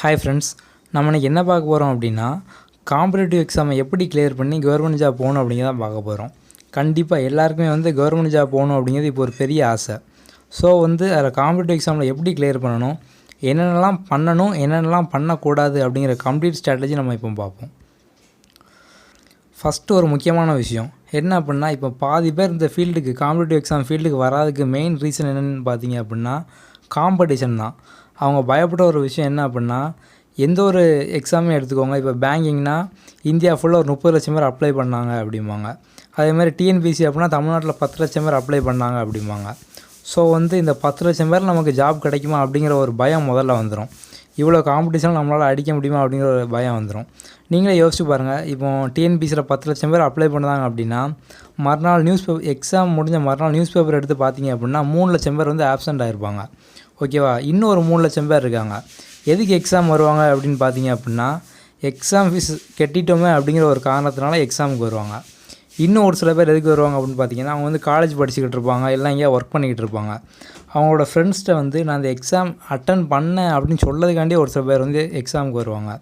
Hi friends நம்ம இன்னைக்கு என்ன பார்க்க போகிறோம் அப்படின்னா காம்படிட்டிவ் எக்ஸாமை எப்படி கிளியர் பண்ணி கவர்மெண்ட் ஜாப் போகணும் அப்படிங்கிறத பார்க்க போகிறோம் கண்டிப்பாக எல்லாருக்குமே வந்து கவர்மெண்ட் ஜாப் போகணும் அப்படிங்கிறது இப்போ ஒரு பெரிய ஆசை. ஸோ வந்து அதில் காம்படிட்டிவ் எக்ஸாமில் எப்படி கிளியர் பண்ணணும் என்னென்னலாம் பண்ணணும் என்னென்னலாம் பண்ணக்கூடாது அப்படிங்கிற கம்ப்ளீட் ஸ்ட்ராட்டஜி நம்ம இப்போ பார்ப்போம். ஃபஸ்ட்டு ஒரு முக்கியமான விஷயம் என்ன அப்படின்னா இப்போ பாதி பேர் இந்த ஃபீல்டுக்கு காம்படிட்டிவ் எக்ஸாம் ஃபீல்டுக்கு வராதுக்கு மெயின் ரீசன் என்னென்னு பார்த்தீங்க அப்படின்னா காம்படிஷன் தான். அவங்க பயப்பட்ட ஒரு விஷயம் என்ன அப்படின்னா எந்த ஒரு எக்ஸாமே எடுத்துக்கோங்க. இப்போ பேங்கிங்னா இந்தியா ஃபுல்லாக ஒரு முப்பது லட்சம் பேர் அப்ளை பண்ணாங்க அப்படிம்பாங்க. அதே மாதிரி டிஎன்பிசி அப்படின்னா தமிழ்நாட்டில் பத்து லட்சம் பேர் அப்ளை பண்ணாங்க அப்படிம்பாங்க. ஸோ வந்து இந்த பத்து லட்சம் பேர் நமக்கு ஜாப் கிடைக்குமா அப்படிங்கிற ஒரு பயம் முதல்ல வந்துடும் இவ்வளோ காம்படிஷன் நம்மளால் அடிக்க முடியுமா அப்படிங்கிற ஒரு பயம் வந்துடும் நீங்களே யோசிச்சு பாருங்கள் இப்போ டிஎன்பிசியில் பத்து லட்சம் பேர் அப்ளை பண்ணுறாங்க அப்படின்னா மறுநாள் நியூஸ் பேப்பர் எக்ஸாம் முடிஞ்ச மறுநாள் நியூஸ் பேப்பர் எடுத்து பார்த்தீங்க அப்படின்னா மூணு லட்சம் பேர் வந்து ஆப்சண்ட் ஆகிருப்பாங்க ஓகேவா? இன்னும் ஒரு மூணு லட்சம் பேர் இருக்காங்க. எதுக்கு எக்ஸாம் வருவாங்க அப்படின்னு பார்த்தீங்க அப்படின்னா எக்ஸாம் ஃபீஸ் கட்டிட்டோமே அப்படிங்கிற ஒரு காரணத்தினால எக்ஸாமுக்கு வருவாங்க. இன்னும் ஒரு சில பேர் எதுக்கு வருவாங்க அப்படின்னு பார்த்தீங்கன்னா அவங்க வந்து காலேஜ் படிச்சுக்கிட்டு இருப்பாங்க இல்லை எங்கேயா ஒர்க் பண்ணிக்கிட்டு இருப்பாங்க. அவங்களோட ஃப்ரெண்ட்ஸ்கிட்ட வந்து நான் அந்த எக்ஸாம் அட்டன் பண்ணேன் அப்படின்னு சொல்லதுக்காண்டி ஒரு சில பேர் வந்து எக்ஸாமுக்கு வருவாங்க.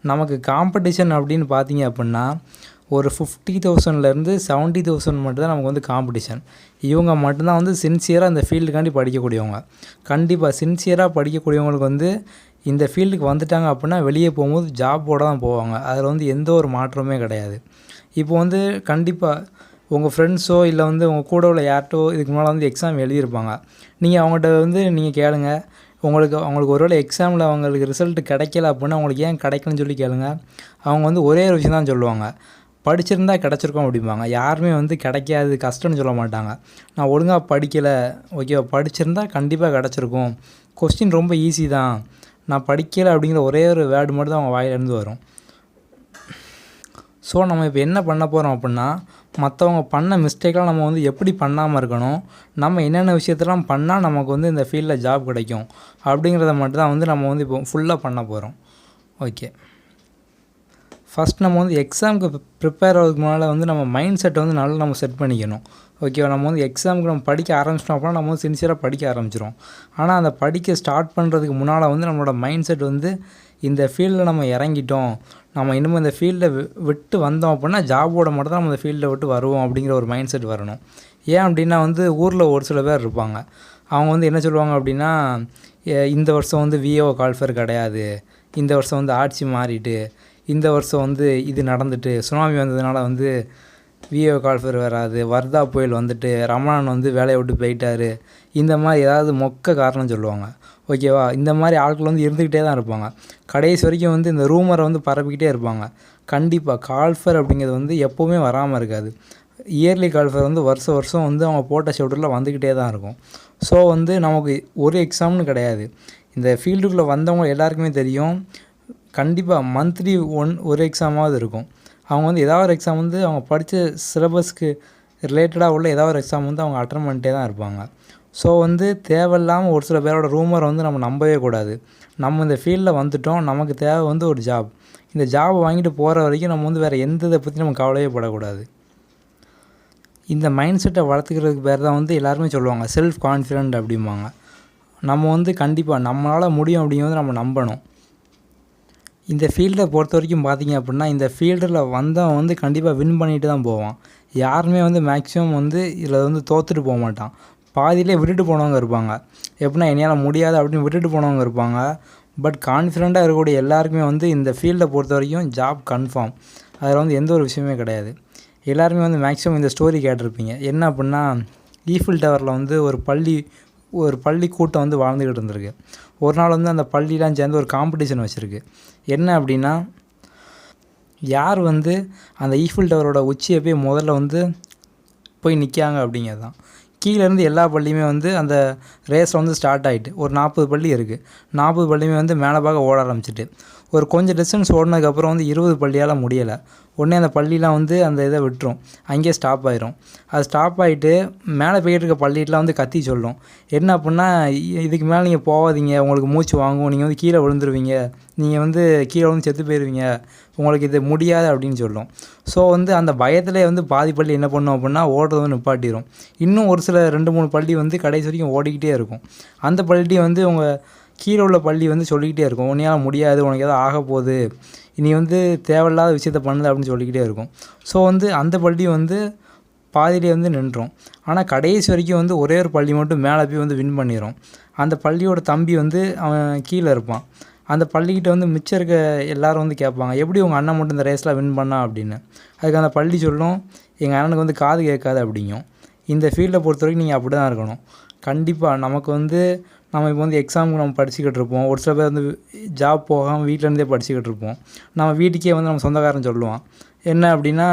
நமக்கு காம்படிஷன் அப்படின்னு பார்த்தீங்க அப்படின்னா ஒரு ஃபிஃப்டி தௌசண்ட்லேருந்து செவன்ட்டி தௌசண்ட் மட்டும் தான் நமக்கு வந்து காம்படிஷன் இவங்க மட்டும்தான் வந்து சின்சியராக இந்த ஃபீல்டுக்காண்டி படிக்கக்கூடியவங்க. கண்டிப்பாக சின்சியராக படிக்கக்கூடியவங்களுக்கு வந்து இந்த ஃபீல்டுக்கு வந்துட்டாங்க அப்படின்னா வெளியே போகும்போது ஜாப்போட தான் போவாங்க. அதில் வந்து எந்த ஒரு மாற்றமே கிடையாது. இப்போ வந்து கண்டிப்பாக உங்கள் ஃப்ரெண்ட்ஸோ இல்லை வந்து உங்கள் கூட உள்ள யார்ட்டோ இதுக்கு முன்னால் வந்து எக்ஸாம் எழுதியிருப்பாங்க. நீங்கள் அவங்கள்ட்ட வந்து நீங்கள் கேளுங்க. உங்களுக்கு அவங்களுக்கு ஒருவேளை எக்ஸாமில் அவங்களுக்கு ரிசல்ட் கிடைக்கல அப்படின்னா அவங்களுக்கு ஏன் கிடைக்கலன்னு சொல்லி கேளுங்க. அவங்க வந்து ஒரே ஒரு விஷயம் தான் சொல்லுவாங்க. படிச்சிருந்தா கிடச்சிருக்கோம் அப்படிம்பாங்க. யாருமே வந்து கிடைக்காது கஷ்டம்னு சொல்ல மாட்டாங்க. நான் ஒழுங்காக படிக்கலை. ஓகேவா படிச்சிருந்தா கண்டிப்பாக கிடச்சிருக்கும். கொஸ்டின் ரொம்ப ஈஸி தான். நான் படிக்கலை அப்படிங்கிற ஒரே ஒரு வேர்டு மட்டும் தான் அவங்க வாயிலேருந்து வரும். ஸோ நம்ம இப்போ என்ன பண்ண போகிறோம் அப்படின்னா மற்றவங்க பண்ண மிஸ்டேக்கெலாம் நம்ம வந்து எப்படி பண்ணாமல் இருக்கணும்? நம்ம என்னென்ன விஷயத்தெல்லாம் பண்ணால் நமக்கு வந்து இந்த ஃபீல்டில் ஜாப் கிடைக்கும்? அப்படிங்கிறத மட்டும் தான் வந்து நம்ம வந்து இப்போ ஃபுல்லாக பண்ண போகிறோம் ஓகே ஃபஸ்ட் நம்ம வந்து எக்ஸாமுக்கு ப்ரிப்பேர் ஆகிறதுக்கு முன்னால் வந்து நம்ம மைண்ட் செட்டை வந்து நல்லா நம்ம செட் பண்ணிக்கணும். ஓகேவா நம்ம வந்து எக்ஸாமுக்கு நம்ம படிக்க ஆரம்பிச்சிட்டோம் அப்படின்னா நம்ம வந்து சின்சியராக படிக்க ஆரம்பிச்சிடும் ஆனால் அந்த படிக்க ஸ்டார்ட் பண்ணுறதுக்கு முன்னால் வந்து நம்மளோட மைண்ட் செட் வந்து இந்த ஃபீல்டில் நம்ம இறங்கிட்டோம். நம்ம இன்னமும் இந்த ஃபீல்டை விட்டு வந்தோம் அப்படின்னா ஜாபோட மட்டும் தான் நம்ம இந்த ஃபீல்டை விட்டு வருவோம் அப்படிங்கிற ஒரு மைண்ட் செட் வரணும். ஏன் அப்படின்னா வந்து ஊரில் ஒரு சில பேர் இருப்பாங்க. அவங்க வந்து என்ன சொல்லுவாங்க அப்படின்னா இந்த வருஷம் வந்து விஏஓ கால்ஃபர் கிடையாது. இந்த வருஷம் வந்து ஆட்சி மாறிட்டு. இந்த வருஷம் வந்து இது நடந்துட்டு சுனாமி வந்ததுனால வந்து விஏஓ கால்ஃபர் வராது வர்தா புயல் வந்துட்டு ரமணான் வந்து வேலையை விட்டு போயிட்டாரு. இந்த மாதிரி ஏதாவது மொக்க காரணம் சொல்லுவாங்க. ஓகேவா? இந்த மாதிரி ஆட்கள் வந்து இருந்துக்கிட்டே தான் இருப்பாங்க. கடைசி வரைக்கும் வந்து இந்த ரூமரை வந்து பரப்பிக்கிட்டே இருப்பாங்க. கண்டிப்பாக கால்ஃபர் அப்படிங்கிறது வந்து எப்போவுமே வராமல் இருக்காது. இயர்லி கால்ஃபர் வந்து வருஷம் வருஷம் வந்து அவங்க போட்ட ஷெட்யூலில் வந்துக்கிட்டே தான் இருக்கும். ஸோ வந்து நமக்கு ஒரு எக்ஸாம்னு கிடையாது. இந்த ஃபீல்டுக்குள்ளே வந்தவங்க எல்லாருக்குமே தெரியும். கண்டிப்பாக மந்த்லி ஒன் ஒரு எக்ஸாமாவது இருக்கும். அவங்க வந்து ஏதாவது ஒரு எக்ஸாம் வந்து அவங்க படித்த சிலபஸ்க்கு ரிலேட்டடாக உள்ள ஏதாவது ஒரு எக்ஸாம் வந்து அவங்க அட்டன் பண்ணிட்டே தான் இருப்பாங்க. ஸோ வந்து தேவையில்லாமல் ஒரு சில பேரோட ரூமரை வந்து நம்ம நம்பவே கூடாது. நம்ம இந்த ஃபீல்டில் வந்துட்டோம் நமக்கு தேவை வந்து ஒரு ஜாப் இந்த ஜாபை வாங்கிட்டு போகிற வரைக்கும் நம்ம வந்து வேறு எந்த இதை பற்றி நம்ம கவலையே படக்கூடாது. இந்த மைண்ட் செட்டை வளர்த்துக்கிறதுக்கு பேர் தான் வந்து எல்லாருமே சொல்லுவாங்க செல்ஃப் கான்ஃபிடென்ட் அப்படிம்பாங்க. நம்ம வந்து கண்டிப்பாக நம்மளால் முடியும் அப்படிங்கிறது நம்ம நம்பணும். இந்த ஃபீல்டை பொறுத்த வரைக்கும் பார்த்தீங்க அப்படின்னா இந்த ஃபீல்டில் வந்தவன் வந்து கண்டிப்பாக வின் பண்ணிட்டு தான் போவான். யாருமே வந்து மேக்ஸிமம் வந்து இதில் வந்து தோற்றுட்டு போக மாட்டான். பாதியிலே விட்டுட்டு போனவங்க இருப்பாங்க. எப்படின்னா என்னால் முடியாது அப்படின்னு விட்டுட்டு போனவங்க இருப்பாங்க. பட் கான்ஃபிடெண்ட்டாக இருக்கக்கூடிய எல்லாருக்குமே வந்து இந்த ஃபீல்டை பொறுத்த வரைக்கும் ஜாப் கன்ஃபார்ம் அதில் வந்து எந்த ஒரு விஷயமே கிடையாது. எல்லாருமே வந்து மேக்ஸிமம் இந்த ஸ்டோரி கேட்டிருப்பீங்க. என்ன அப்படின்னா ஈஃபில் டவரில் வந்து ஒரு பள்ளி ஒரு பள்ளி கூட்டம் வந்து வாழ்ந்துக்கிட்டு இருந்திருக்கு. ஒரு நாள் வந்து அந்த பள்ளிலாம் சேர்ந்து ஒரு காம்படிஷன் வச்சுருக்கு. என்ன அப்படின்னா யார் வந்து அந்த ஈஃபில் டவரோட உச்சியை போய் முதல்ல வந்து போய் நிற்காங்க அப்படிங்கிறது தான். கீழேருந்து எல்லா பள்ளியுமே வந்து அந்த ரேஸில் வந்து ஸ்டார்ட் ஆகிட்டு ஒரு நாற்பது பள்ளி இருக்குது நாற்பது பள்ளியுமே வந்து மேலே பார்க்க ஓட ஆரம்பிச்சிட்டு. ஒரு கொஞ்சம் டிஸ்டன்ஸ் ஓடினதுக்கப்புறம் வந்து இருபது பள்ளியால் முடியலை. உடனே அந்த பள்ளிலாம் வந்து அந்த இதை விட்டுரும். அங்கேயே ஸ்டாப் ஆயிரும். அது ஸ்டாப் ஆகிட்டு மேலே போய்கிட்டு இருக்க பள்ளிகிட்டலாம் வந்து கத்தி சொல்லும். என்ன அப்படின்னா இதுக்கு மேலே நீங்கள் போகாதீங்க. உங்களுக்கு மூச்சு வாங்கும். நீங்கள் வந்து கீழே விழுந்துருவீங்க. நீங்கள் வந்து கீழே விழுந்து செத்து போயிடுவீங்க உங்களுக்கு இது முடியாது அப்படின்னு சொல்லும். ஸோ வந்து அந்த பயத்திலே வந்து பாதி பள்ளி என்ன பண்ணும் அப்படின்னா ஓடுறது வந்து நிப்பாட்டிடும் இன்னும் ஒரு சில ரெண்டு மூணு பள்ளி வந்து கடைசி வரைக்கும் ஓடிக்கிட்டே இருக்கும். அந்த பள்ளி வந்து உங்கள் கீழே உள்ள பள்ளி வந்து சொல்லிக்கிட்டே இருக்கும். உன்னையால் முடியாது உனக்கு எதாவது ஆக போகுது. நீ வந்து தேவையில்லாத விஷயத்த பண்ணுது அப்படின்னு சொல்லிக்கிட்டே இருக்கும். ஸோ வந்து அந்த பள்ளி வந்து பாதியிலே வந்து நின்றோம். ஆனால் கடைசி வரைக்கும் வந்து ஒரே ஒரு பள்ளி மட்டும் மேலே போய் வந்து வின் பண்ணிடும் அந்த பள்ளியோட தம்பி வந்து அவன் கீழே இருப்பான். அந்த பள்ளிக்கிட்ட வந்து மிச்சம் இருக்க எல்லோரும் வந்து கேட்பாங்க எப்படி உங்கள் அண்ணன் மட்டும் இந்த ரேஸில் வின் பண்ணா? அப்படின்னு. அதுக்கு அந்த பள்ளி சொல்லும் எங்கள் அண்ணனுக்கு வந்து காது கேட்காது அப்படிங்கும். இந்த ஃபீல்டை பொறுத்த வரைக்கும் நீங்கள் அப்படி தான் இருக்கணும். கண்டிப்பாக நமக்கு வந்து நம்ம இப்போ வந்து எக்ஸாமுக்கு நம்ம படிச்சுக்கிட்டு இருப்போம். ஒரு சில பேர் வந்து ஜாப் போகாமல் வீட்டிலேருந்தே படிச்சுக்கிட்டு இருப்போம். நம்ம வீட்டுக்கே வந்து நம்ம சொந்தக்காரன் சொல்லுவான். என்ன அப்படின்னா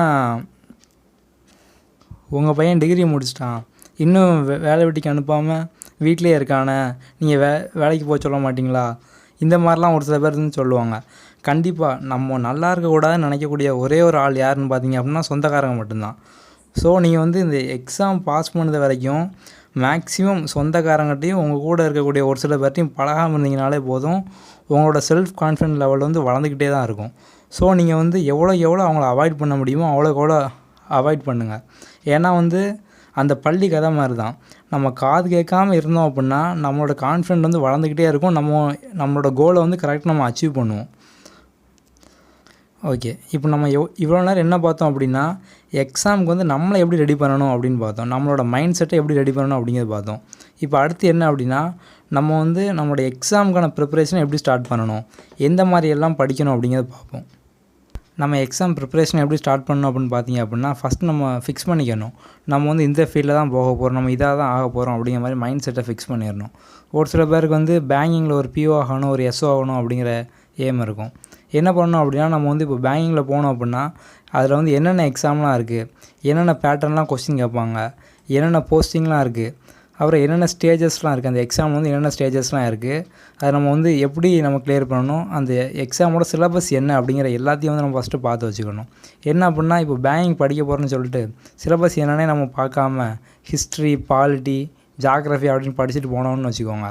உங்கள் பையன் டிகிரி முடிச்சிட்டான். இன்னும் வே வேலை வெட்டிக்கு அனுப்பாமல் வீட்டிலே இருக்கானே. நீங்கள் வே வேலைக்கு போக சொல்ல மாட்டிங்களா? இந்த மாதிரிலாம் ஒரு சில பேர் வந்து சொல்லுவாங்க. கண்டிப்பாக நம்ம நல்லா இருக்கக்கூடாதுன்னு நினைக்கக்கூடிய ஒரே ஒரு ஆள் யாருன்னு பார்த்தீங்க அப்படின்னா சொந்தக்காரங்க மட்டும்தான். ஸோ நீங்கள் வந்து இந்த எக்ஸாம் பாஸ் பண்ணது வரைக்கும் மேக்ஸிமம் சொந்தக்காரங்கிட்டையும் உங்கள் கூட இருக்கக்கூடிய ஒரு சில பேர்ட்டையும் பழகாமல் இருந்தீங்கனாலே போதும். உங்களோட செல்ஃப் கான்ஃபிடென்ட் லெவல் வந்து வளர்ந்துக்கிட்டே தான் இருக்கும். ஸோ நீங்கள் வந்து எவ்வளோ எவ்வளோ அவங்கள அவாய்ட் பண்ண முடியுமோ அவ்வளோக்கு எவ்வளோ அவாய்ட் பண்ணுங்கள் ஏன்னா வந்து அந்த பள்ளி கதை மாதிரி தான் நம்ம காது கேட்காம இருந்தோம் அப்படின்னா நம்மளோட கான்ஃபிடென்ட் வந்து வளர்ந்துக்கிட்டே இருக்கும். நம்ம நம்மளோட கோலை வந்து கரெக்டாக நம்ம அச்சீவ் பண்ணுவோம். ஓகே இப்போ நம்ம எவ் இவ்வளோ நேரம் என்ன பார்த்தோம் அப்படின்னா எக்ஸாமுக்கு வந்து நம்மளை எப்படி ரெடி பண்ணணும் அப்படின்னு பார்த்தோம். நம்மளோட மைண்ட் செட்டை எப்படி ரெடி பண்ணணும் அப்படிங்கிறது பார்த்தோம். இப்போ அடுத்து என்ன அப்படின்னா நம்ம வந்து நம்மளோட எக்ஸாமுக்கான ப்ரிப்பரேஷனை எப்படி ஸ்டார்ட் பண்ணணும்? எந்த மாதிரி எல்லாம் படிக்கணும் அப்படிங்கிறத பார்ப்போம். நம்ம எக்ஸாம் ப்ரிப்பரேஷன் எப்படி ஸ்டார்ட் பண்ணணும் அப்படின்னு பார்த்தீங்க அப்படின்னா ஃபஸ்ட் நம்ம ஃபிக்ஸ் பண்ணிக்கணும். நம்ம வந்து இந்த ஃபீல்டில் தான் போக போகிறோம் நம்ம இதாக தான் ஆக போகிறோம் அப்படிங்கிற மாதிரி மைண்ட் செட்டை ஃபிக்ஸ் பண்ணிடணும். ஒரு சில பேருக்கு வந்து பேங்கிங்கில் ஒரு பிஓ ஆகணும் ஒரு எஸ்ஓ ஆகணும் அப்படிங்கிற ஏம் இருக்கும். என்ன பண்ணணும் அப்படின்னா நம்ம வந்து இப்போ பேங்கிங்கில் போனோம் அப்படின்னா அதில் வந்து என்னென்ன எக்ஸாம்லாம் இருக்குது என்னென்ன பேட்டர்ன்லாம் கொஸ்டின் கேட்பாங்க என்னென்ன போஸ்டிங்லாம் இருக்குது அப்புறம் என்னென்ன ஸ்டேஜஸ்லாம் இருக்குது அந்த எக்ஸாம் வந்து என்னென்ன ஸ்டேஜஸ்லாம் இருக்குது அதை நம்ம வந்து எப்படி நம்ம கிளியர் பண்ணணும் அந்த எக்ஸாமோட சிலபஸ் என்ன அப்படிங்கிற எல்லாத்தையும் வந்து நம்ம ஃபஸ்ட்டு பார்த்து வச்சுக்கணும். என்ன அப்படின்னா இப்போ பேங்கிங் படிக்க போகிறோன்னு சொல்லிட்டு சிலபஸ் என்னென்னே நம்ம பார்க்காம ஹிஸ்ட்ரி பாலிட்டி ஜாகிரஃபி அப்படின்னு படிச்சுட்டு போனோம்னு வச்சுக்கோங்க.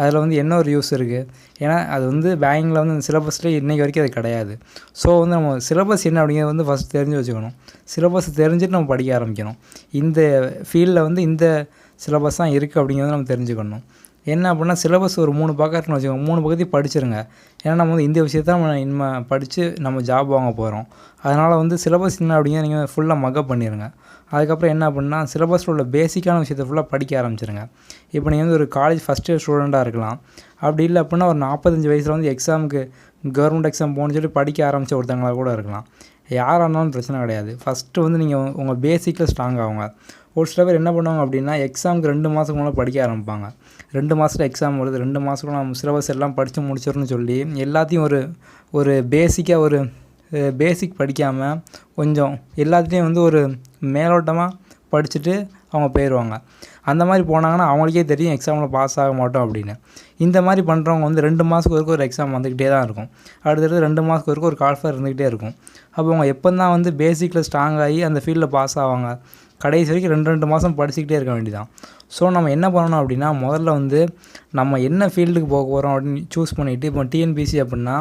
அதில் வந்து என்ன ஒரு யூஸ் இருக்குது ஏன்னா அது வந்து பேங்கிங்கில் வந்து இந்த சிலபஸ்லேயே இன்றைக்கி வரைக்கும் அது கிடையாது. ஸோ வந்து நம்ம சிலபஸ் என்ன அப்படிங்கிறது வந்து ஃபஸ்ட் தெரிஞ்சு வச்சுக்கணும். சிலபஸ் தெரிஞ்சுட்டு நம்ம படிக்க ஆரம்பிக்கணும். இந்த ஃபீல்டில் வந்து இந்த சிலபஸ் தான் இருக்குது அப்படிங்கிறத நம்ம தெரிஞ்சுக்கணும். என்ன அப்படின்னா சிலபஸ் ஒரு மூணு பக்கம் இருக்குன்னு வச்சுக்கோங்க. மூணு பக்கத்தையும் படிச்சிருங்க. ஏன்னா நம்ம வந்து இந்த விஷயத்த நம்ம இனிமே படித்து நம்ம ஜாப் வாங்க போகிறோம் அதனால் வந்து சிலபஸ் என்ன அப்படிங்கிற நீங்கள் ஃபுல்லாக மக்கப் பண்ணிடுங்க அதுக்கப்புறம் என்ன அப்படின்னா சிலபஸில் உள்ள பேசிக்கான விஷயத்தை ஃபுல்லாக படிக்க ஆரம்பிச்சிருங்க. இப்போ நீங்கள் வந்து ஒரு காலேஜ் ஃபஸ்ட் இயர் ஸ்டூடெண்ட்டாக இருக்கலாம். அப்படி இல்லை அப்படின்னா ஒரு நாற்பத்தஞ்சு வயசில் வந்து எக்ஸாமுக்கு கவர்மெண்ட் எக்ஸாம் போகணும்னு சொல்லி படிக்க ஆரம்பித்த ஒருத்தங்களாக கூட இருக்கலாம். யாராக இருந்தாலும் பிரச்சனை கிடையாது. ஃபஸ்ட்டு வந்து நீங்கள் உங்கள் பேசிக்கில் ஸ்ட்ராங் ஆகுங்க. ஒரு சில பேர் என்ன பண்ணுவாங்க அப்படின்னா எக்ஸாமுக்கு ரெண்டு மாதத்துக்கு முன்னாடி படிக்க ஆரம்பிப்பாங்க. ரெண்டு மாதத்தில் எக்ஸாம் வருது. ரெண்டு மாதத்துக்குள்ள நம்ம சிலபஸ் எல்லாம் படித்து முடிச்சிடணும்னு சொல்லி எல்லாத்தையும் ஒரு ஒரு பேசிக்காக ஒரு பேசிக் படிக்காமல் கொஞ்சம் எல்லாத்துலேயும் வந்து ஒரு மேலோட்டமாக படிச்சுட்டு அவங்க போயிடுவாங்க அந்த மாதிரி போனாங்கன்னா அவங்களுக்கே தெரியும் எக்ஸாமில் பாஸ் ஆக மாட்டோம் அப்படின்னு. இந்த மாதிரி பண்ணுறவங்க வந்து ரெண்டு மாதத்துக்கு ஒருக்க ஒரு எக்ஸாம் வந்துக்கிட்டே தான் இருக்கும். அடுத்தடுத்து ரெண்டு மாதத்துக்கு ஒருக்க ஒரு கால்ஃபர் இருந்துக்கிட்டே இருக்கும். அப்போ அவங்க எப்போ தான் வந்து பேசிக்கில் ஸ்ட்ராங் ஆகி அந்த ஃபீல்டில் பாஸ் ஆவாங்க? கடைசி வரைக்கும் ரெண்டு ரெண்டு மாதம் படிச்சுக்கிட்டே இருக்க வேண்டியதான் ஸோ நம்ம என்ன பண்ணணும் அப்படின்னா முதல்ல வந்து நம்ம என்ன ஃபீல்டுக்கு போக போகிறோம் அப்படின்னு சூஸ் பண்ணிவிட்டு இப்போ டிஎன்பிசி அப்படின்னா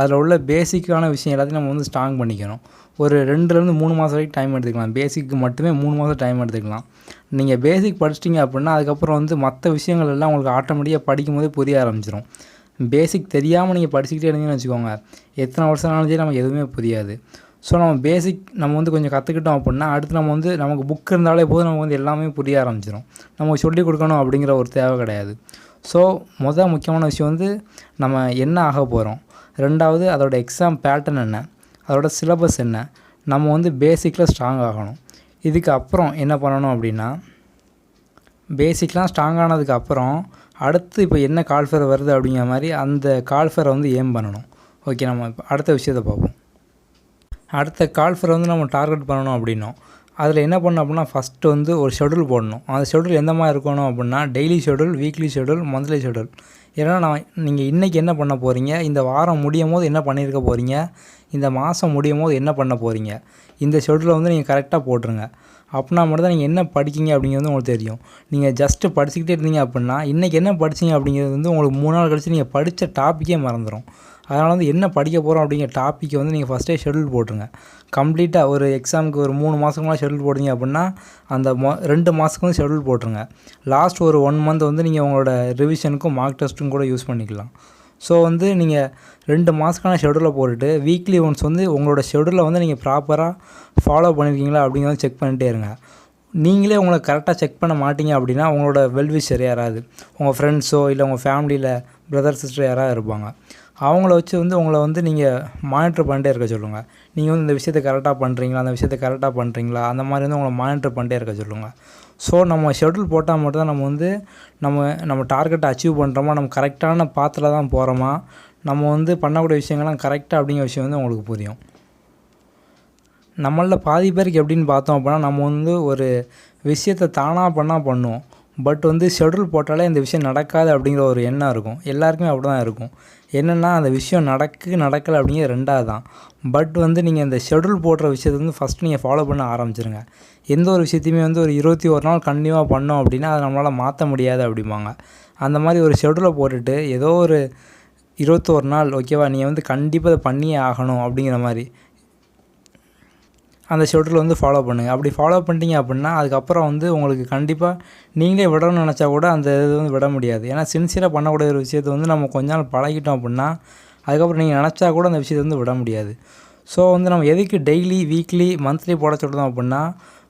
அதில் உள்ள பேசிக்கான விஷயம் எல்லாத்தையும் நம்ம வந்து ஸ்ட்ராங் பண்ணிக்கணும். ஒரு ரெண்டுலேருந்து மூணு மாதம் வரைக்கும் டைம் எடுத்துக்கலாம். பேசிக்கு மட்டுமே மூணு மாதம் டைம் எடுத்துக்கலாம். நீங்கள் பேசிக் படிச்சிட்டிங்க அப்படின்னா அதுக்கப்புறம் வந்து மற்ற விஷயங்கள் எல்லாம் உங்களுக்கு ஆட்டோமேட்டிக்காக படிக்கும் போதே புரிய ஆரம்பிச்சிடும் பேசிக் தெரியாமல் நீங்கள் படிச்சுக்கிட்டே இருந்தீங்கன்னு வச்சுக்கோங்க எத்தனை வருஷம் ஆனாலும் சரி நமக்கு எதுவுமே புரியாது. ஸோ நம்ம பேசிக் நம்ம வந்து கொஞ்சம் கற்றுக்கிட்டோம் அப்படின்னா அடுத்து நம்ம வந்து நமக்கு புக் இருந்தாலே போதும் நமக்கு வந்து எல்லாமே புரிய ஆரம்பிச்சிடும் நமக்கு சொல்லிக் கொடுக்கணும் அப்படிங்கிற ஒரு தேவை கிடையாது. ஸோ மொதல் முக்கியமான விஷயம் வந்து நம்ம என்ன ஆக போகிறோம் ரெண்டாவது அதோட எக்ஸாம் பேட்டர்ன் என்ன? அதோட சிலபஸ் என்ன? நம்ம வந்து பேசிக்கில் ஸ்ட்ராங் ஆகணும். இதுக்கு அப்புறம் என்ன பண்ணணும் அப்படின்னா பேசிக்லாம் ஸ்ட்ராங் ஆனதுக்கு அப்புறம் அடுத்து இப்போ என்ன கால்ஃபேர் வருது அப்படிங்கிற மாதிரி அந்த கால்ஃபேரை வந்து ஏம் பண்ணணும். ஓகே நம்ம இப்போ அடுத்த விஷயத்தை பார்ப்போம். அடுத்த கால்ஃபேரை வந்து நம்ம டார்கெட் பண்ணணும் அப்படின்னோம். அதில் என்ன பண்ணணும் அப்படின்னா ஃபஸ்ட்டு வந்து ஒரு ஷெடியூல் போடணும். அந்த ஷெடியூல் எந்த மாதிரி இருக்கணும் அப்படின்னா daily schedule weekly schedule monthly schedule ஏன்னா நான் நீங்கள் இன்றைக்கி என்ன பண்ண போகிறீங்க இந்த வாரம் முடியும் போது என்ன பண்ணியிருக்க போகிறீங்க இந்த மாதம் முடியும் போது என்ன பண்ண போகிறீங்க இந்த ஷெடியூலை வந்து நீங்கள் கரெக்டாக போட்டுருங்க. அப்படின்னா மட்டும் தான் நீங்கள் என்ன படிக்கிங்க அப்படிங்கிறது உங்களுக்கு தெரியும். நீங்கள் ஜஸ்ட்டு படிச்சுக்கிட்டே இருந்தீங்க அப்படின்னா இன்றைக்கி என்ன படிச்சீங்க அப்படிங்கிறது வந்து உங்களுக்கு மூணு நாள் கழிச்சு நீங்கள் படித்த டாப்பிக்கே மறந்துடும் அதனால் வந்து என்ன படிக்க போகிறோம் அப்படிங்கிற டாப்பிக்கை வந்து நீங்கள் ஃபஸ்ட்டே ஷெடியூல் போட்டுருங்க. கம்ப்ளீட்டாக ஒரு எக்ஸாமுக்கு ஒரு மூணு மாதத்துக்கு ஷெடியூல் போட்டீங்க அப்படின்னா அந்த மொ ரெண்டு மாதத்துக்கு வந்து ஷெடியூல் போட்டுருங்க. லாஸ்ட் ஒரு ஒன் மந்த் வந்து நீங்கள் உங்களோட ரிவிஷனுக்கும் மார்க் டெஸ்ட்டும் கூட யூஸ் பண்ணிக்கலாம். ஸோ வந்து நீங்கள் ரெண்டு மாதத்துக்கான ஷெடியூலை போட்டுட்டு வீக்லி ஒன்ஸ் வந்து உங்களோட ஷெடியூலை வந்து நீங்கள் ப்ராப்பராக ஃபாலோ பண்ணியிருக்கீங்களா அப்படிங்கிறத செக் பண்ணிட்டே இருங்க. நீங்களே உங்களை கரெக்டாக செக் பண்ண மாட்டீங்க அப்படின்னா உங்களோட வெல்விஷர் யாராவது? உங்கள் ஃப்ரெண்ட்ஸோ இல்லை உங்கள் ஃபேமிலியில் பிரதர் சிஸ்டர் யாராவது இருப்பாங்க. அவங்கள வச்சு வந்து உங்களை வந்து நீங்கள் மானிட்டர் பண்ணிட்டே இருக்க சொல்லுங்கள் நீங்கள் வந்து இந்த விஷயத்தை கரெக்டாக பண்ணுறீங்களா அந்த விஷயத்தை கரெக்டாக பண்ணுறீங்களா அந்த மாதிரி வந்து உங்களை மானிட்டர் பண்ணிட்டே இருக்க சொல்லுங்கள் ஸோ நம்ம ஷெட்யூல் போட்டால் மட்டும்தான் நம்ம வந்து நம்ம நம்ம டார்கெட்டை அச்சீவ் பண்ணுறோமா நம்ம கரெக்டான பாத்தில் தான் போகிறோமா நம்ம வந்து பண்ணக்கூடிய விஷயங்கள்லாம் கரெக்டாக அப்படிங்கிற விஷயம் வந்து உங்களுக்கு புரியும். நம்மளில் பாதி பேருக்கு எப்படின்னு பார்த்தோம் அப்படின்னா நம்ம வந்து ஒரு விஷயத்தை தானாக பண்ணால் பண்ணுவோம். பட் வந்து ஷெட்யூல் போட்டாலே இந்த விஷயம் நடக்காது அப்படிங்கிற ஒரு எண்ணம் இருக்கும். எல்லாருக்குமே அப்படி தான் இருக்கும். என்னென்னா அந்த விஷயம் நடக்கு நடக்கலை அப்படிங்கிற ரெண்டாவது தான் பட் வந்து நீங்கள் இந்த ஷெட்யூல் போடுற விஷயத்தை வந்து ஃபஸ்ட்டு நீங்கள் ஃபாலோ பண்ண ஆரம்பிச்சிருங்க. எந்த ஒரு விஷயத்தையுமே வந்து ஒரு இருபத்தி ஒரு நாள் கண்டினியூவாக பண்ணோம் அப்படின்னா அதை நம்மளால் மாற்ற முடியாது அப்படிம்பாங்க. அந்த மாதிரி ஒரு ஷெட்யூலை போட்டுட்டு ஏதோ ஒரு இருபத்தோரு நாள் ஓகேவா நீங்கள் வந்து கண்டிப்பாக அதை பண்ணியே ஆகணும் அப்படிங்கிற மாதிரி. அந்த ஷெட்யூல் வந்து ஃபாலோ பண்ணுங்கள் அப்படி ஃபாலோ பண்ணிட்டீங்க அப்படின்னா அதுக்கப்புறம் வந்து உங்களுக்கு கண்டிப்பாக நீங்களே விடணும்னு நினச்சா கூட அந்த இது வந்து விட முடியாது. ஏன்னா சின்சியராக பண்ணக்கூடிய ஒரு விஷயத்தை வந்து நம்ம கொஞ்ச நாள் பழகிட்டோம் அப்படின்னா அதுக்கப்புறம் நீங்கள் நினச்சா கூட அந்த விஷயத்தை வந்து விட முடியாது. ஸோ வந்து நம்ம எதுக்கு டெய்லி வீக்லி மந்த்லி போட சொல்கிறோம் அப்படின்னா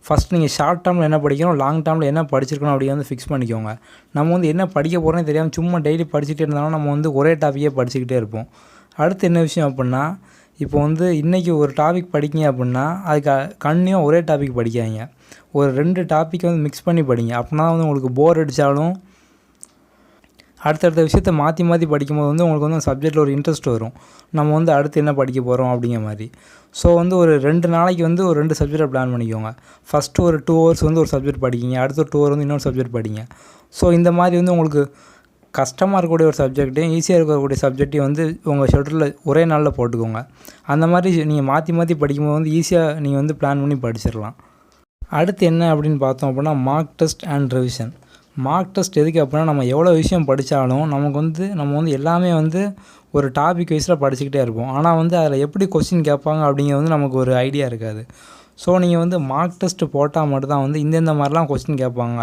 ஃபஸ்ட் நீங்கள் ஷார்ட் டேர்மில் என்ன படிக்கணும் லாங் டேர்மில் என்ன படிச்சிருக்கணும் அப்படின்னு வந்து ஃபிக்ஸ் பண்ணிக்கோங்க. நம்ம வந்து என்ன படிக்க போகிறோன்னு தெரியாமல் சும்மா டெய்லி படிச்சுட்டே இருந்தாலும் நம்ம வந்து ஒரே டாப்பிக்கே படிச்சுக்கிட்டே இருப்போம். அடுத்து என்ன விஷயம் அப்படின்னா இப்போ வந்து இன்றைக்கி ஒரு டாபிக் படிக்கிங்க அப்படின்னா அதுக்கு கண்ணியும் ஒரே டாபிக் படிக்காதீங்க. ஒரு ரெண்டு டாப்பிக்கை வந்து மிக்ஸ் பண்ணி படிங்க. அப்படின்னா வந்து உங்களுக்கு போர் அடித்தாலும் அடுத்தடுத்த விஷயத்த மாற்றி மாற்றி படிக்கும்போது வந்து உங்களுக்கு வந்து சப்ஜெக்டில் ஒரு இன்ட்ரெஸ்ட் வரும். நம்ம வந்து அடுத்து என்ன படிக்க போகிறோம் அப்படிங்கிற மாதிரி. ஸோ வந்து ஒரு ரெண்டு நாளைக்கு வந்து ஒரு ரெண்டு சப்ஜெக்டை பிளான் பண்ணிக்கோங்க. ஃபஸ்ட்டு ஒரு டூ ஹவர்ஸ் வந்து ஒரு சப்ஜெக்ட் படிக்கிங்க. அடுத்த டூ ஹவர் வந்து இன்னொரு சப்ஜெக்ட் படிங்க. ஸோ இந்த மாதிரி வந்து உங்களுக்கு கஷ்டமாக இருக்கக்கூடிய ஒரு சப்ஜெக்ட்டையும் ஈஸியாக இருக்கக்கூடிய சப்ஜெக்டையும் வந்து உங்கள் ஷெட்யூலில் ஒரே நாளில் போட்டுக்கோங்க. அந்த மாதிரி நீங்கள் மாற்றி மாற்றி படிக்கும்போது வந்து ஈஸியாக நீங்கள் வந்து பிளான் பண்ணி படிச்சிடலாம். அடுத்து என்ன அப்படின்னு பார்த்தோம் அப்படின்னா mark test and revision mark test எதுக்கு அப்படின்னா நம்ம எவ்வளோ விஷயம் படித்தாலும் நமக்கு வந்து நம்ம வந்து எல்லாமே வந்து ஒரு டாபிக் வைஸில் படிச்சுக்கிட்டே இருப்போம். ஆனால் வந்து அதில் எப்படி கொஸ்டின் கேட்பாங்க அப்படிங்கிறது வந்து நமக்கு ஒரு ஐடியா இருக்காது. ஸோ நீங்கள் வந்து மார்க் டெஸ்ட்டு போட்டால் மட்டும்தான் வந்து இந்தந்த மாதிரிலாம் கொஸ்டின் கேட்பாங்க.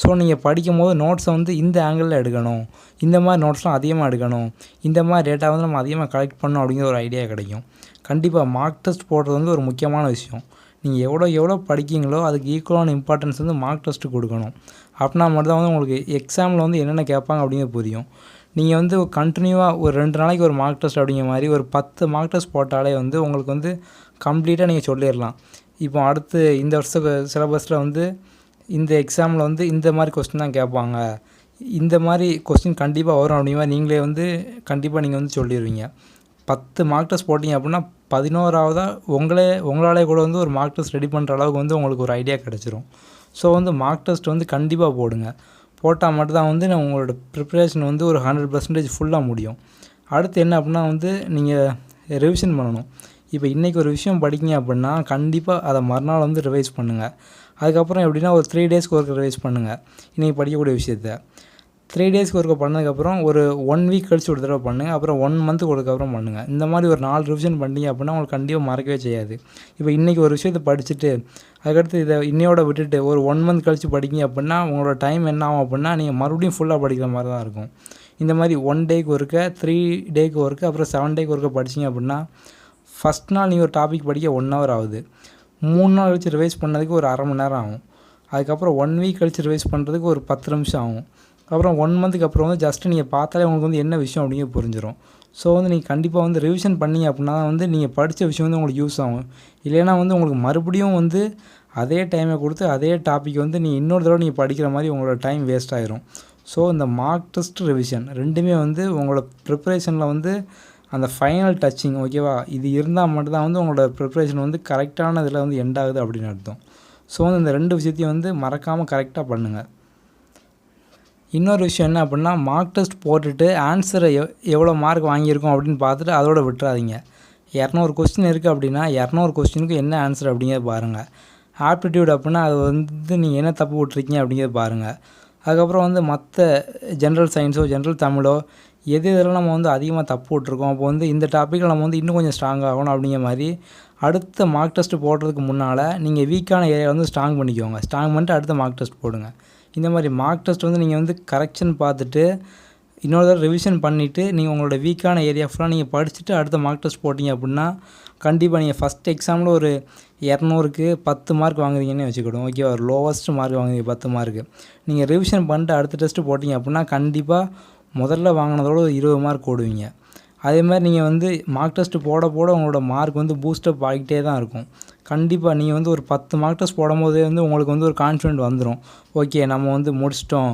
ஸோ நீங்கள் படிக்கும் போது நோட்ஸை வந்து இந்த ஆங்கிளில் எடுக்கணும். இந்த மாதிரி நோட்ஸ்லாம் அதிகமாக எடுக்கணும். இந்த மாதிரி டேட்டா வந்து நம்ம அதிகமாக கலெக்ட் பண்ணணும் அப்படிங்கிற ஒரு ஐடியா கிடைக்கும். கண்டிப்பாக மார்க் டெஸ்ட் போடுறது வந்து ஒரு முக்கியமான விஷயம். நீங்கள் எவ்வளோ எவ்வளோ படிக்கிங்களோ அதுக்கு ஈக்குவலான இம்பார்ட்டன்ஸ் வந்து மார்க் டெஸ்ட்டு கொடுக்கணும். அப்படின்னா மட்டும்தான் வந்து உங்களுக்கு எக்ஸாமில் வந்து என்னென்ன கேட்பாங்க அப்படிங்கிறது புரியும். நீங்கள் வந்து கண்டினியூவாக ஒரு ரெண்டு நாளைக்கு ஒரு மார்க் டெஸ்ட் அப்படிங்கிற மாதிரி ஒரு பத்து மார்க் டெஸ்ட் போட்டாலே வந்து உங்களுக்கு வந்து கம்ப்ளீட்டாக நீங்கள் சொல்லிடலாம். இப்போ அடுத்து இந்த வருஷ சிலபஸில் வந்து இந்த எக்ஸாமில் வந்து இந்த மாதிரி கொஸ்டின் தான் கேட்பாங்க. இந்த மாதிரி கொஸ்டின் கண்டிப்பாக வரும் அப்படிங்கிற மாதிரி நீங்களே வந்து கண்டிப்பாக நீங்கள் வந்து சொல்லிடுவீங்க. பத்து மார்க் டெஸ்ட் போட்டிங்க அப்படின்னா பதினோராவதாக உங்களே உங்களாலே கூட வந்து ஒரு மார்க் டெஸ்ட் ரெடி பண்ணுற அளவுக்கு வந்து உங்களுக்கு ஒரு ஐடியா கிடச்சிரும். ஸோ வந்து மார்க் டெஸ்ட் வந்து கண்டிப்பாக போடுங்க. போட்டால் மட்டும்தான் வந்து நான் உங்களோட ப்ரிப்பரேஷன் வந்து ஒரு ஹண்ட்ரட் பர்சன்டேஜ் ஃபுல்லாக முடியும். அடுத்து என்ன அப்படின்னா வந்து நீங்கள் ரிவிஷன் பண்ணணும். இப்போ இன்றைக்கி ஒரு விஷயம் படிக்கிங்க அப்படின்னா கண்டிப்பாக அதை மறுநாள் வந்து ரிவைஸ் பண்ணுங்கள் அதுக்கப்புறம் எப்படின்னா ஒரு த்ரீ டேஸ்க்கு ஒர்க் ரிவைஸ் பண்ணுங்கள் இன்றைக்கி படிக்கக்கூடிய விஷயத்த. த்ரீ டேஸ்க்கு ஒருக்க பண்ணதுக்கப்புறம் ஒரு ஒன் வீக் கழிச்சு ஒரு தடவை பண்ணுங்கள் அப்புறம் ஒன் மந்த்துக்கு ஒருக்கப்புறம் பண்ணுங்கள் இந்த மாதிரி ஒரு நாலு ரிவிஷன் பண்ணிங்க அப்படின்னா உங்களுக்கு கண்டிப்பாக மறக்கவே செய்யாது. இப்போ இன்றைக்கி ஒரு விஷயத்தை படிச்சுட்டு அதுக்கடுத்து இதை இன்னையோட விட்டுட்டு ஒரு ஒன் மந்த் கழித்து படிக்கிங்க அப்படின்னா உங்களோட டைம் என்ன ஆகும் அப்படின்னா நீங்கள் மறுபடியும் ஃபுல்லாக படிக்கிற மாதிரி தான் இருக்கும். இந்த மாதிரி ஒன் டேக்கு ஒருக்க த்ரீ டேக்கு ஒருக்க அப்புறம் செவன் டேக்கு ஒருக்க படிச்சிங்க அப்படின்னா ஃபஸ்ட் நாள் நீங்கள் ஒரு டாபிக் படிக்க ஒன் ஹவர் ஆகுது. மூணு நாள் கழிச்சு ரிவைஸ் பண்ணதுக்கு ஒரு அரை மணி நேரம் ஆகும். அதுக்கப்புறம் ஒன் வீக் கழிச்சு ரிவைஸ் பண்ணுறதுக்கு ஒரு பத்து நிமிஷம் ஆகும். அப்புறம் ஒன் மந்த்துக்கு அப்புறம் வந்து ஜஸ்ட்டு நீங்கள் பார்த்தாலே உங்களுக்கு வந்து என்ன விஷயம் அப்படிங்கிறது புரிஞ்சிடும் ஸோ வந்து நீங்கள் கண்டிப்பாக வந்து ரிவிஷன் பண்ணீங்க அப்படின்னா வந்து நீங்கள் படித்த விஷயம் வந்து உங்களுக்கு யூஸ் ஆகும். இல்லைன்னா வந்து உங்களுக்கு மறுபடியும் வந்து அதே டைமை கொடுத்து அதே டாபிக் வந்து நீங்கள் இன்னொரு தடவை நீங்கள் படிக்கிற மாதிரி உங்களோட டைம் வேஸ்ட் ஆகிரும் ஸோ இந்த மார்க் டெஸ்ட் ரிவிஷன் ரெண்டுமே வந்து உங்களோட ப்ரிப்பரேஷனில் வந்து அந்த ஃபைனல் டச்சிங் ஓகேவா இது இருந்தால் மட்டும்தான் வந்து உங்களோட ப்ரிப்பரேஷன் வந்து கரெக்டான இதில் வந்து எண்ட் ஆகுது அப்படின்னு அர்த்தம். ஸோ வந்து இந்த ரெண்டு விஷயத்தையும் வந்து மறக்காமல் கரெக்டாக பண்ணுங்கள் இன்னொரு விஷயம் என்ன அப்படின்னா மார்க் டெஸ்ட் போட்டுட்டு ஆன்சரை எவ் எவ்வளோ மார்க் வாங்கியிருக்கோம் அப்படின்னு பார்த்துட்டு அதோட விட்டுறாதீங்க. இரநூறு கொஸ்டின் இருக்குது அப்படின்னா இரநூறு கொஸ்டினுக்கு என்ன ஆன்சர் அப்படிங்கிறத பாருங்கள் ஆப்டிடியூட் அப்படின்னா அது வந்து நீங்கள் என்ன தப்பு விட்ருக்கீங்க அப்படிங்கிறத பாருங்கள் அதுக்கப்புறம் வந்து மற்ற ஜென்ரல் சயின்ஸோ ஜென்ரல் தமிழோ எது இதெல்லாம் நம்ம வந்து அதிகமாக தப்பு விட்ருக்கோம் அப்போ வந்து இந்த டாப்பிக்கில் நம்ம வந்து இன்னும் கொஞ்சம் ஸ்ட்ராங் ஆகணும் அப்படிங்கிற மாதிரி அடுத்த மார்க் டெஸ்ட் போடுறதுக்கு முன்னால் நீங்கள் வீக்கான ஏரியா வந்து ஸ்ட்ராங் பண்ணிக்கோங்க. ஸ்ட்ராங் பண்ணிட்டு அடுத்த மார்க் டெஸ்ட் போடுங்க. இந்த மாதிரி மார்க் டெஸ்ட் வந்து நீங்கள் வந்து கரெக்ஷன் பார்த்துட்டு இன்னொரு தடவை ரிவிஷன் பண்ணிவிட்டு நீங்கள் உங்களோட வீக்கான ஏரியா ஃபுல்லாக நீங்கள் படிச்சுட்டு அடுத்த மார்க் டெஸ்ட் போட்டிங்க அப்படின்னா கண்டிப்பாக நீங்கள் ஃபஸ்ட் எக்ஸாமில் ஒரு இரநூறுக்கு பத்து மார்க் வாங்குறீங்கன்னு வச்சுக்கிடும் ஓகே ஒரு லோவஸ்ட் மார்க் வாங்குறீங்க பத்து மார்க்கு நீங்கள் ரிவிஷன் பண்ணிட்டு அடுத்த டெஸ்ட்டு போட்டிங்க அப்படின்னா கண்டிப்பாக முதல்ல வாங்கினதோட ஒரு இருபது மார்க் போடுவீங்க. அதே மாதிரி நீங்கள் வந்து மார்க் டெஸ்ட்டு போட போட உங்களோட மார்க் வந்து பூஸ்டப் ஆகிட்டே தான் இருக்கும். கண்டிப்பாக நீங்கள் வந்து ஒரு பத்து மார்க் டெஸ்ட் போடும்போதே வந்து உங்களுக்கு வந்து ஒரு கான்ஃபிடென்ட் வந்துடும் ஓகே நம்ம வந்து முடிச்சிட்டோம்.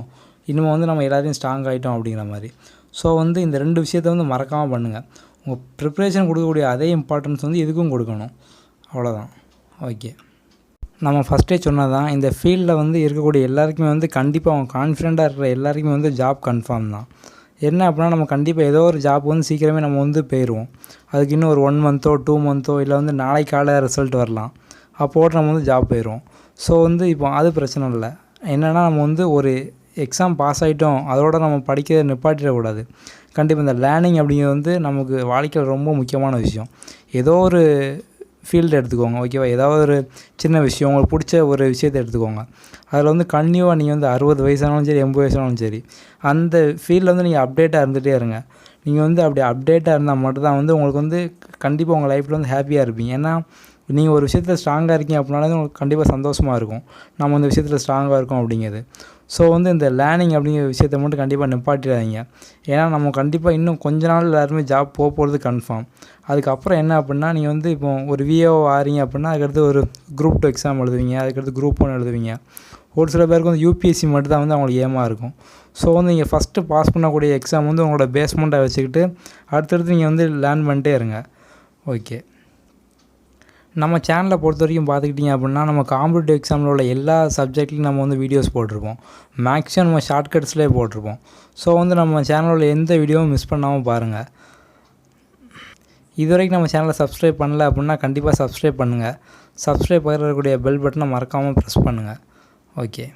இனிமேல் வந்து நம்ம எல்லாத்தையும் ஸ்ட்ராங் ஆகிட்டோம் அப்படிங்கிற மாதிரி. ஸோ வந்து இந்த ரெண்டு விஷயத்த வந்து மறக்காமல் பண்ணுங்கள் உங்கள் ப்ரிப்ரேஷன் கொடுக்கக்கூடிய அதே இம்பார்ட்டன்ஸ் வந்து இதுக்கும் கொடுக்கணும். அவ்வளோதான் ஓகே நம்ம ஃபஸ்ட்டே சொன்னதான் இந்த ஃபீல்டில் வந்து இருக்கக்கூடிய எல்லாருக்குமே வந்து கண்டிப்பாக அவங்க கான்ஃபிடெண்ட்டாக இருக்கிற எல்லாருக்குமே வந்து ஜாப் கன்ஃபார்ம் தான். என்ன அப்படின்னா நம்ம கண்டிப்பாக ஏதோ ஒரு ஜாப் வந்து சீக்கிரமே நம்ம வந்து போயிடுவோம் அதுக்கு இன்னும் ஒரு ஒன் மந்த்தோ டூ மந்த்தோ இல்லை வந்து நாளைக்கு காலை ரிசல்ட் வரலாம். அப்போது நம்ம வந்து ஜாப் போயிடுவோம் ஸோ வந்து இப்போ அது பிரச்சனை இல்லை. என்னென்னா நம்ம வந்து ஒரு எக்ஸாம் பாஸ் ஆகிட்டோம் அதோட நம்ம படிக்க நிப்பாட்டிடக்கூடாது. கண்டிப்பாக இந்த லேர்னிங் அப்படிங்கிறது வந்து நமக்கு வாழ்க்கையில் ரொம்ப முக்கியமான விஷயம். ஏதோ ஒரு ஃபீல்டு எடுத்துக்கோங்க ஓகேவா ஏதாவது ஒரு சின்ன விஷயம் உங்களுக்கு பிடிச்ச ஒரு விஷயத்தை எடுத்துக்கோங்க. அதில் வந்து கன்னியூவாக நீங்கள் வந்து அறுபது வயசானாலும் சரி எண்பது வயசானாலும் சரி அந்த ஃபீல்டில் வந்து நீங்கள் அப்டேட்டாக இருந்துகிட்டே இருங்க. நீங்கள் வந்து அப்படி அப்டேட்டாக இருந்தால் மட்டும்தான் வந்து உங்களுக்கு வந்து கண்டிப்பாக உங்கள் லைஃப்பில் வந்து ஹாப்பியாக இருப்பீங்க. ஏன்னா நீங்கள் ஒரு விஷயத்தில் ஸ்ட்ராங்காக இருக்கீங்க அப்படின்னாலே உங்களுக்கு கண்டிப்பாக சந்தோஷமாக இருக்கும். நம்ம இந்த விஷயத்தில் ஸ்ட்ராங்காக இருக்கோம் அப்படிங்கிறது. ஸோ வந்து இந்த லேர்னிங் அப்படிங்கிற விஷயத்தை மட்டும் கண்டிப்பாக நிப்பாட்டிடாதீங்க. ஏன்னா நம்ம கண்டிப்பாக இன்னும் கொஞ்ச நாள் எல்லாருமே ஜாப் போக போகிறது கன்ஃபார்ம் அதுக்கப்புறம் என்ன அப்படின்னா நீங்கள் வந்து இப்போ ஒரு விஏஓ ஆறீங்க அப்படின்னா அதுக்கடுத்து ஒரு குரூப் டூ எக்ஸாம் எழுதுவீங்க. அதுக்கடுத்து குரூப் ஒன் எழுதுவீங்க. ஒரு சில பேருக்கு வந்து யூபிஎஸ்சி மட்டும் தான் வந்து அவங்களுக்கு ஏமாக இருக்கும். ஸோ வந்து நீங்கள் ஃபஸ்ட்டு பாஸ் பண்ணக்கூடிய எக்ஸாம் வந்து உங்களோட பேஸ்மெண்ட்டாக வச்சுக்கிட்டு அடுத்தடுத்து நீங்கள் வந்து லேர்ன் பண்ணிட்டே இருங்க. ஓகே நம்ம சேனலை பொறுத்த வரைக்கும் பார்த்துக்கிட்டிங்க அப்படின்னா நம்ம காம்படிட்டிவ் எக்ஸாமில் உள்ள எல்லா சப்ஜெக்ட்லையும் நம்ம வந்து வீடியோஸ் போட்டிருப்போம். மேக்ஸிமம் நம்ம ஷார்ட்கட்ஸ்லேயே போட்டிருப்போம். ஸோ வந்து நம்ம சேனலில் எந்த வீடியோவும் மிஸ் பண்ணாமல் பாருங்கள் இது வரைக்கும் நம்ம சேனலை சப்ஸ்கிரைப் பண்ணல அப்படின்னா கண்டிப்பாக சப்ஸ்கிரைப் பண்ணுங்கள் சப்ஸ்கிரைப் பண்ணக்கூடிய பெல் பட்டனை மறக்காமல் ப்ரெஸ் பண்ணுங்கள் ஓகே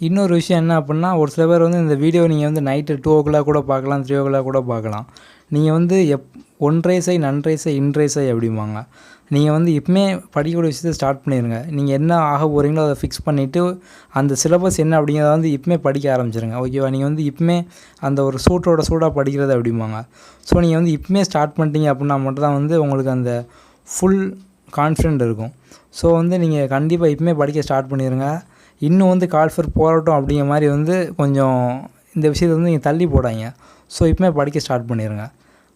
இன்னொரு விஷயம் என்ன அப்படின்னா ஒரு சில பேர் வந்து இந்த வீடியோ நீங்கள் வந்து நைட்டு டூ ஓ கிளாக் கூட பார்க்கலாம் த்ரீ ஓ கிளாக் கூட பார்க்கலாம். நீங்கள் வந்து எப் ஒன்றை செய் நன்றை செய் இன்றை செய் அப்படிம்பாங்க. நீங்கள் வந்து இப்போமே படிக்கக்கூடிய விஷயத்தை ஸ்டார்ட் பண்ணிடுங்க நீங்கள் என்ன ஆக போகிறீங்களோ அதை ஃபிக்ஸ் பண்ணிவிட்டு அந்த சிலபஸ் என்ன அப்படிங்கிறத வந்து இப்போமே படிக்க ஆரம்பிச்சிருங்க. ஓகேவா நீங்கள் வந்து இப்போமே அந்த ஒரு சூட்டோட சூடாக படிக்கிறது அப்படிம்பாங்க. ஸோ நீங்கள் வந்து இப்போமே ஸ்டார்ட் பண்ணிட்டீங்க அப்படின்னா மட்டும் தான் வந்து உங்களுக்கு அந்த ஃபுல் கான்ஃபிடென்ட் இருக்கும். ஸோ வந்து நீங்கள் கண்டிப்பாக இப்போமே படிக்க ஸ்டார்ட் பண்ணிடுங்க இன்னும் வந்து கால் ஃபர் போராட்டம் அப்படிங்கிற மாதிரி வந்து கொஞ்சம் இந்த விஷயத்தை வந்து நீங்கள் தள்ளி போடாங்க ஸோ இப்போமே படிக்க ஸ்டார்ட் பண்ணிடுங்க